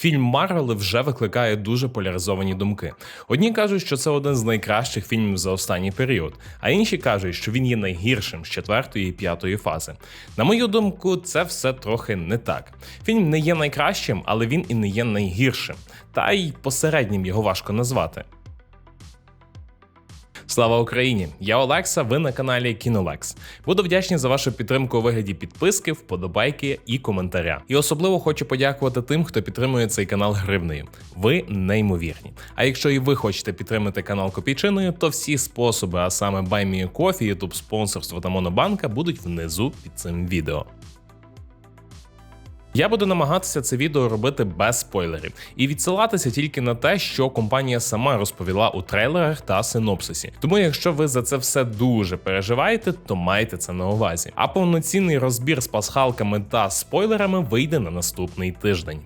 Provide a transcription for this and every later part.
Фільм Марвели вже викликає дуже поляризовані думки. Одні кажуть, що це один з найкращих фільмів за останній період, а інші кажуть, що він є найгіршим з четвертої і п'ятої фази. На мою думку, це все трохи не так. Фільм не є найкращим, але він і не є найгіршим. Та й посереднім його важко назвати. Слава Україні! Я Олекса. Ви на каналі Кінолекс. Буду вдячний за вашу підтримку у вигляді підписки, вподобайки і коментаря. І особливо хочу подякувати тим, хто підтримує цей канал гривнею. Ви неймовірні. А якщо і ви хочете підтримати канал Копійчиною, то всі способи, а саме BuyMeACoffee, YouTube спонсорство та Монобанка, будуть внизу під цим відео. Я буду намагатися це відео робити без спойлерів і відсилатися тільки на те, що компанія сама розповіла у трейлерах та синопсисі. Тому, якщо ви за це все дуже переживаєте, то майте це на увазі. А повноцінний розбір з пасхалками та спойлерами вийде на наступний тиждень.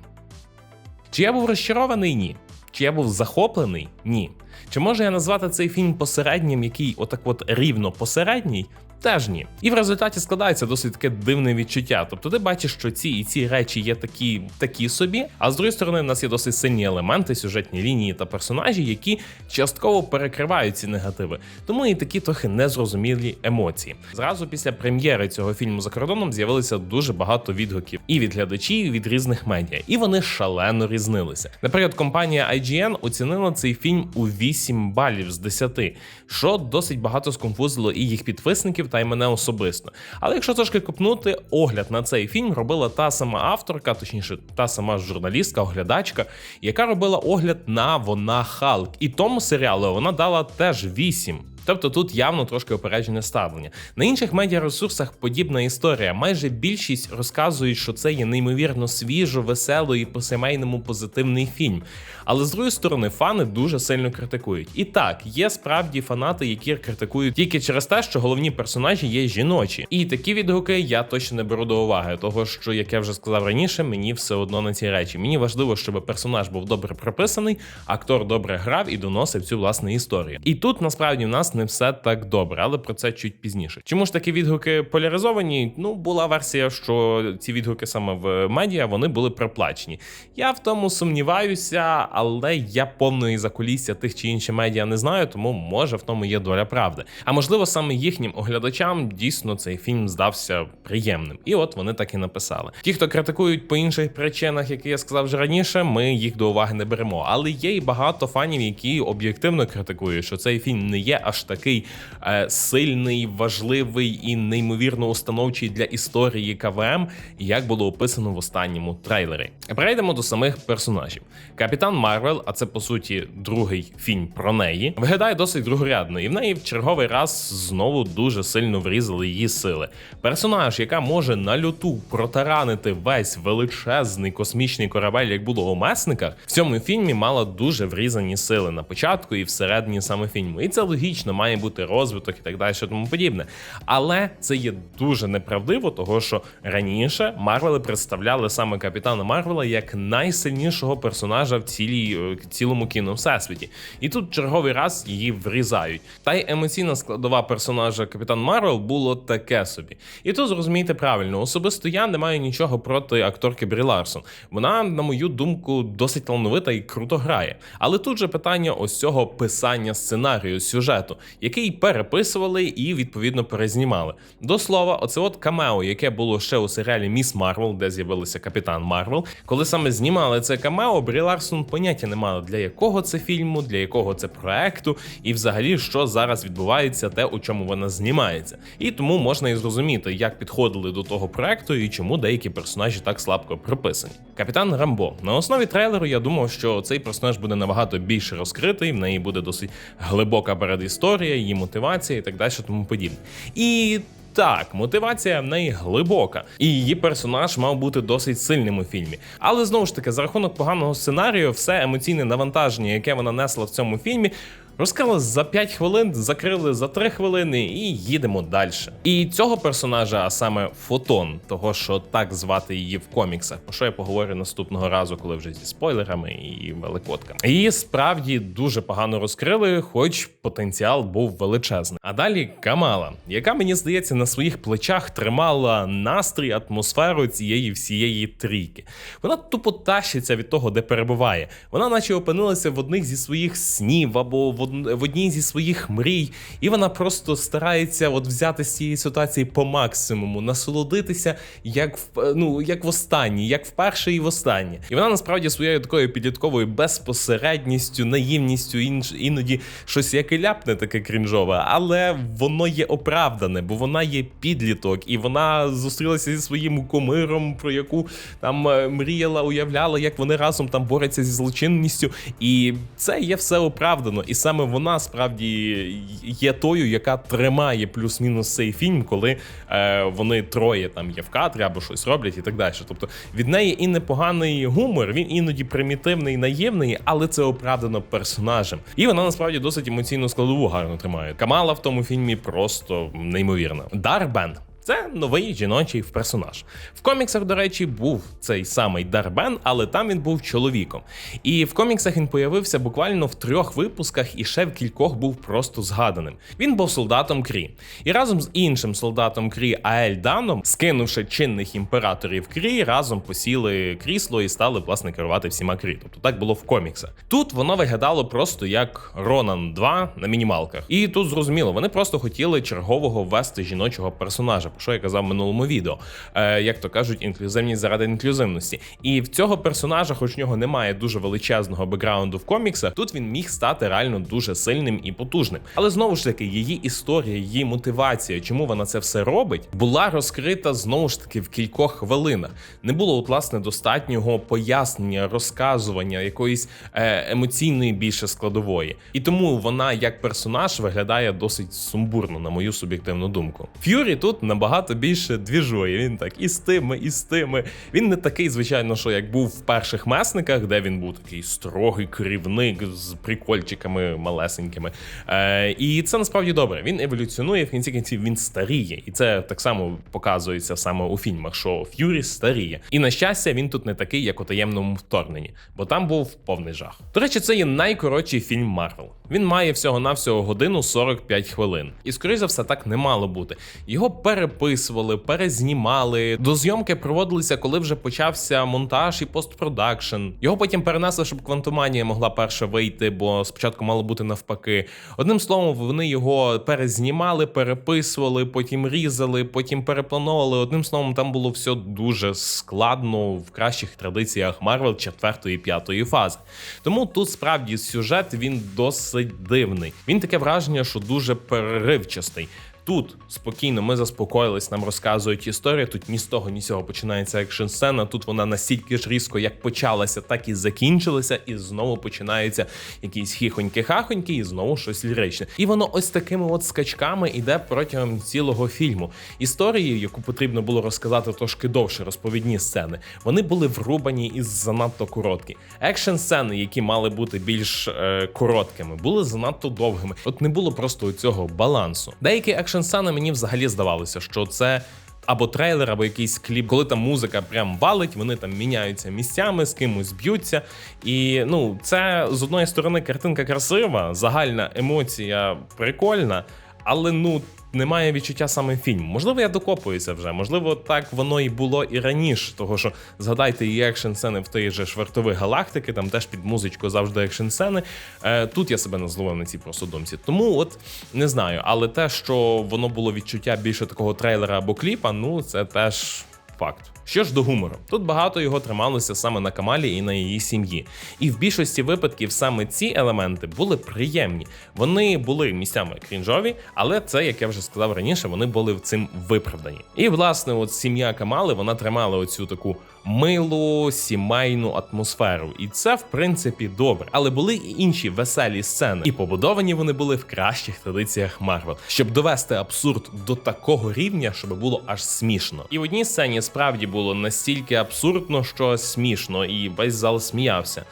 Чи я був розчарований? Ні. Чи я був захоплений? Ні. Чи можу я назвати цей фільм посереднім, який отак от рівно посередній? Теж ні. І в результаті складається досить таке дивне відчуття. Тобто ти бачиш, що ці і ці речі є такі такі собі, а з другої сторони, в нас є досить сильні елементи, сюжетні лінії та персонажі, які частково перекривають ці негативи. Тому і такі трохи незрозумілі емоції. Зразу після прем'єри цього фільму за кордоном з'явилося дуже багато відгуків і від глядачів, і від різних медіа, і вони шалено різнилися. Наприклад, компанія IGN оцінила цей фільм у 8 балів з 10, що досить багато сконфузило і їх підписників та й мене особисто. Але якщо трошки копнути, огляд на цей фільм робила та сама авторка, точніше, та сама журналістка, оглядачка, яка робила огляд на вона Халк. І тому серіалу вона дала теж 8. Тобто тут явно трошки опереджене ставлення. На інших медіаресурсах подібна історія. Майже більшість розказують, що це є неймовірно свіжо, весело і по сімейному позитивний фільм. Але з другої сторони, фани дуже сильно критикують. І так, є справді фанати, які критикують тільки через те, що головні персонажі є жіночі. І такі відгуки я точно не беру до уваги, того що, як я вже сказав раніше, мені все одно на ці речі. Мені важливо, щоб персонаж був добре прописаний, актор добре грав і доносив цю власну історію. І тут насправді в нас не все так добре, але про це чуть пізніше. Чому ж такі відгуки поляризовані? Ну, була версія, що ці відгуки саме в медіа вони були проплачені. Я в тому сумніваюся, але я повної закулісся тих чи інших медіа не знаю, тому може в тому є доля правди. А можливо, саме їхнім оглядачам дійсно цей фільм здався приємним. І от вони так і написали. Ті, хто критикують по інших причинах, які я сказав вже раніше, ми їх до уваги не беремо. Але є і багато фанів, які об'єктивно критикують, що цей фільм не є аж такий е, сильний, важливий і неймовірно установчий для історії КВМ, як було описано в останньому трейлері. Перейдемо до самих персонажів. Капітан Марвел, а це по суті другий фільм про неї, виглядає досить другорядно, і в неї в черговий раз знову дуже сильно врізали її сили. Персонаж, яка може на люту протаранити весь величезний космічний корабель, як було у месниках, в цьому фільмі мала дуже врізані сили на початку і всередині саме фільму. І це логічно, має бути розвиток і так далі, що тому подібне. Але це є дуже неправдиво, того що раніше Марвели представляли саме капітана Марвела як найсильнішого персонажа в цілій е, цілому кіно всесвіті. І тут черговий раз її врізають. Та й емоційна складова персонажа Капітан Марвел було таке собі. І тут зрозумійте правильно, особисто я не маю нічого проти акторки Брі Ларсон. Вона, на мою думку, досить талановита і круто грає. Але тут же питання ось цього писання сценарію, сюжету, який переписували і відповідно перезнімали. До слова, оце от камео, яке було ще у серіалі Міс Марвел, де з'явилися Капітан Марвел. Коли саме знімали це камео, Брі Ларсон поняття не мала для якого це фільму, для якого це проекту, і взагалі що зараз відбувається, те, у чому вона знімається. І тому можна і зрозуміти, як підходили до того проекту і чому деякі персонажі так слабко прописані. Капітан Рамбо на основі трейлеру я думав, що цей персонаж буде набагато більше розкритий, в неї буде досить глибока передісторія, її мотивація і так далі, тому подібне. І так, мотивація в неї глибока, і її персонаж мав бути досить сильним у фільмі. Але знову ж таки, за рахунок поганого сценарію, все емоційне навантаження, яке вона несла в цьому фільмі, Розкрили за 5 хвилин, закрили за 3 хвилини і їдемо далі. І цього персонажа, а саме Фотон, того що так звати її в коміксах, про що я поговорю наступного разу, коли вже зі спойлерами і великодками. Її справді дуже погано розкрили, хоч потенціал був величезний. А далі Камала, яка мені здається на своїх плечах тримала настрій, атмосферу цієї всієї трійки. Вона тупо тащиться від того, де перебуває. Вона, наче опинилася в одних зі своїх снів або в в одній зі своїх мрій, і вона просто старається от взяти з цієї ситуації по максимуму, насолодитися як в ну як в останній, як вперше і в останнє. І вона насправді своєю такою підлітковою безпосередністю, наївністю, інш, іноді щось як і ляпне таке крінжове, але воно є оправдане, бо вона є підліток, і вона зустрілася зі своїм кумиром, про яку там е, мріяла, уявляла, як вони разом там борються зі злочинністю. І це є все оправдано. І саме вона справді є тою, яка тримає плюс-мінус цей фільм, коли е, вони троє там є в кадрі або щось роблять і так далі. Тобто від неї і непоганий гумор, він іноді примітивний, наївний, але це оправдано персонажем. І вона насправді досить емоційну складову гарно тримає. Камала в тому фільмі просто неймовірна. Дарбен. Це новий жіночий персонаж. В коміксах, до речі, був цей самий Дарбен, але там він був чоловіком. І в коміксах він появився буквально в трьох випусках і ще в кількох був просто згаданим. Він був солдатом Крі. І разом з іншим солдатом Крі Аель Даном, скинувши чинних імператорів Крі, разом посіли крісло і стали власне керувати всіма Крі. Тобто так було в коміксах. Тут воно виглядало просто як Ронан 2 на мінімалках. І тут зрозуміло, вони просто хотіли чергового ввести жіночого персонажа, що я казав в минулому відео. Е, як то кажуть, інклюзивність заради інклюзивності. І в цього персонажа, хоч в нього немає дуже величезного бекграунду в коміксах, тут він міг стати реально дуже сильним і потужним. Але знову ж таки, її історія, її мотивація, чому вона це все робить, була розкрита знову ж таки в кількох хвилинах. Не було от, власне достатнього пояснення, розказування якоїсь е, емоційної більше складової. І тому вона як персонаж виглядає досить сумбурно, на мою суб'єктивну думку. Ф'юрі тут набагато більше двіжує. Він так і з тими, і з тими. Він не такий, звичайно, що як був в перших месниках, де він був такий строгий керівник з прикольчиками малесенькими. Е, і це насправді добре. Він еволюціонує в кінці кінців. Він старіє, і це так само показується саме у фільмах, що Ф'юрі старіє. І на щастя, він тут не такий, як у таємному вторгненні, бо там був повний жах. До речі, це є найкоротший фільм Марвел. Він має всього-навсього годину 45 хвилин. І скоріше за все, так не мало бути. Його переписували, перезнімали. До зйомки проводилися, коли вже почався монтаж і постпродакшн. Його потім перенесли, щоб квантоманія могла перша вийти, бо спочатку мало бути навпаки. Одним словом, вони його перезнімали, переписували, потім різали, потім переплановували. Одним словом, там було все дуже складно в кращих традиціях Марвел четвертої і п'ятої фази. Тому тут справді сюжет він досить дивний. Він таке враження, що дуже переривчастий. Тут спокійно ми заспокоїлись, нам розказують історію. Тут ні з того, ні з цього починається екшн сцена. Тут вона настільки ж різко, як почалася, так і закінчилася, і знову починаються якісь хіхоньки-хахоньки, і знову щось ліричне. І воно ось такими от скачками іде протягом цілого фільму. Історії, яку потрібно було розказати трошки довше, розповідні сцени, вони були врубані і занадто короткі. Екшн сцени, які мали бути більш е, короткими, були занадто довгими. От не було просто цього балансу. Деякі екшн сцени мені взагалі здавалося, що це. Або трейлер, або якийсь кліп, коли там музика прям валить, вони там міняються місцями, з кимось б'ються. І ну, це з одної сторони картинка красива, загальна емоція прикольна, але ну. Немає відчуття саме фільму. Можливо, я докопуюся вже. Можливо, так воно і було і раніше. Того що згадайте і екшн сцени в тій же швартових галактики, там теж під музичку завжди екшн сцени. Е, тут я себе не на цій просто думці. Тому от не знаю, але те, що воно було відчуття більше такого трейлера або кліпа, ну це теж факт. Що ж до гумору, тут багато його трималося саме на Камалі і на її сім'ї. І в більшості випадків саме ці елементи були приємні. Вони були місцями крінжові, але це, як я вже сказав раніше, вони були цим виправдані. І власне, от сім'я Камали вона тримала оцю таку милу сімейну атмосферу, і це в принципі добре. Але були і інші веселі сцени, і побудовані вони були в кращих традиціях Марвел, щоб довести абсурд до такого рівня, щоб було аж смішно. І в одній сцені справді було настільки абсурдно, що смішно, і весь зал сміявся.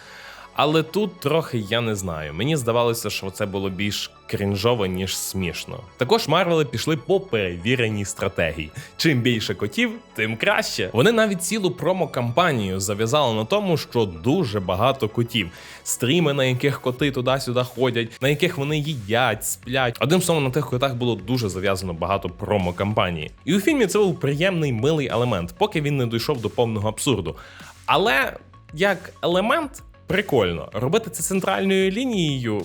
Але тут трохи я не знаю. Мені здавалося, що це було більш крінжово, ніж смішно. Також Марвели пішли по перевіреній стратегії. Чим більше котів, тим краще. Вони навіть цілу промо-кампанію зав'язали на тому, що дуже багато котів. Стріми, на яких коти туди-сюди ходять, на яких вони їдять, сплять. Одним словом, на тих котах було дуже зав'язано багато промо-кампанії. І у фільмі це був приємний милий елемент, поки він не дійшов до повного абсурду. Але як елемент. Прикольно, робити це центральною лінією.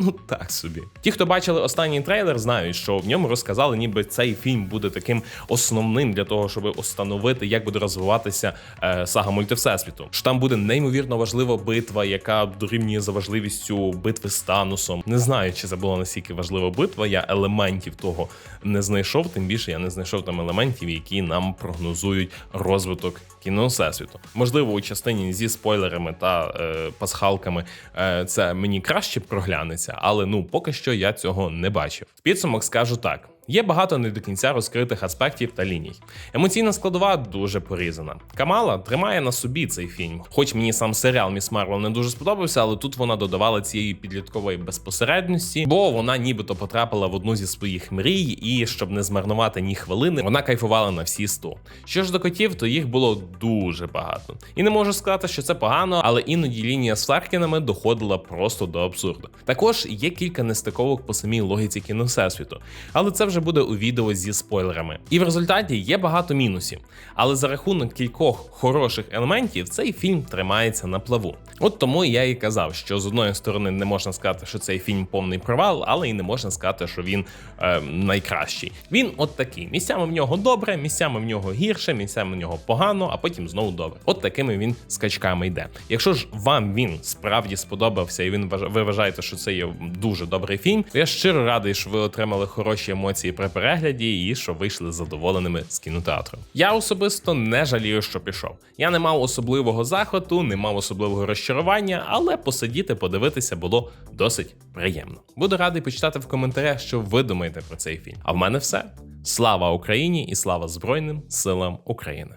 Ну так собі. Ті, хто бачили останній трейлер, знають, що в ньому розказали, ніби цей фільм буде таким основним для того, щоб установити, як буде розвиватися е, сага мультивсесвіту. Що там буде неймовірно важлива битва, яка дорівнює за важливістю битви з Танусом. Не знаю, чи це була настільки важлива битва. Я елементів того не знайшов. Тим більше я не знайшов там елементів, які нам прогнозують розвиток кіно всесвіту. Можливо, у частині зі спойлерами та е, пасхалками е, це мені краще проглянеться, але ну поки що я цього не бачив. Підсумок скажу так. Є багато не до кінця розкритих аспектів та ліній. Емоційна складова дуже порізана. Камала тримає на собі цей фільм. Хоч мені сам серіал Міс Марвел не дуже сподобався, але тут вона додавала цієї підліткової безпосередності, бо вона нібито потрапила в одну зі своїх мрій, і щоб не змарнувати ні хвилини, вона кайфувала на всі 100. Що ж до котів, то їх було дуже багато. І не можу сказати, що це погано, але іноді лінія з Фларкінами доходила просто до абсурду. Також є кілька нестиковок по самій логіці кіно всесвіту, але це вже буде у відео зі спойлерами. І в результаті є багато мінусів. Але за рахунок кількох хороших елементів цей фільм тримається на плаву. От тому я і казав, що з одної сторони не можна сказати, що цей фільм повний провал, але і не можна сказати, що він е, найкращий. Він от такий. Місцями в нього добре, місцями в нього гірше, місцями в нього погано, а потім знову добре. От такими він скачками йде. Якщо ж вам він справді сподобався, і він ви вважаєте, що це є дуже добрий фільм, то я щиро радий, що ви отримали хороші емоції при перегляді і що вийшли задоволеними з кінотеатру. Я особисто не жалію, що пішов. Я не мав особливого захвату, не мав особливого розчарування, але посидіти, подивитися було досить приємно. Буду радий почитати в коментарях, що ви думаєте про цей фільм. А в мене все. Слава Україні і слава Збройним силам України.